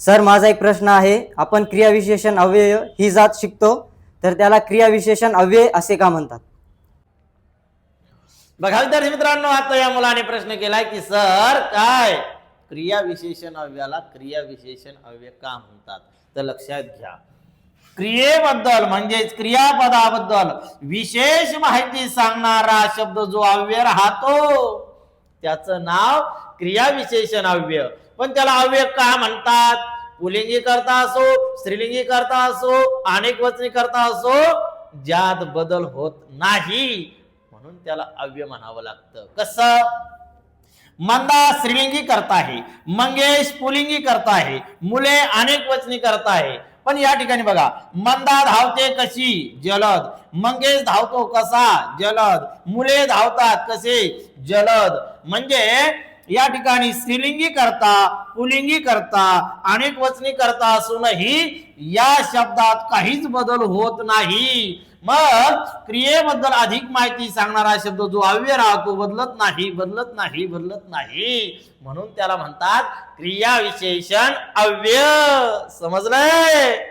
Sir माझा एक प्रश्न आहे. आपण क्रियाविशेषण अव्यय ही जात शिकतो तर त्याला क्रियाविशेषण अव्यय असे का म्हणतात? बघा विद्यार्थी मित्रांनो आता या मुलाने प्रश्न केलाय की सर काय? क्रियाविशेषण अव्याला अव्ययाला अव्यय का म्हणतात? तर लक्षात घ्या. क्रियेबद्दल म्हणजेच क्रियापदाबद्दल विशेष माहिती सांगणारा शब्द जो अव्यय राहतो त्याचं नाव क्रियाविशेषण अव्यय. पण त्याला अव्यय का म्हणतात? पुलिंगी करता असो स्त्रीलिंगी करता असो अनेक वचनी करता असो ज्यात बदल होत नाही. म्हणून त्याला अव्यय म्हणावं लागतं. कसं? मंदा स्त्रीलिंगी करता आहे मंगेश पुलिंगी करता आहे मुले अनेक वचनी करता आहे. पण या ठिकाणी बघा मंदा धावते कशी? जलद. मंगेश धावतो कसा? जलद. मुले धावतात कसे? जलद. म्हणजे या ठिकाणी स्त्रीलिंगी करता पुलिंगी करता अनेक वचनी करता असूनही या शब्दात काहीच बदल होत नाही. मग क्रियेबद्दल अधिक माहिती सांगणारा शब्द जो अव्यय राहतो बदलत नाही बदलत नाही बदलत नाही. म्हणून त्याला म्हणतात क्रिया विशेषण अव्यय. समजलंय?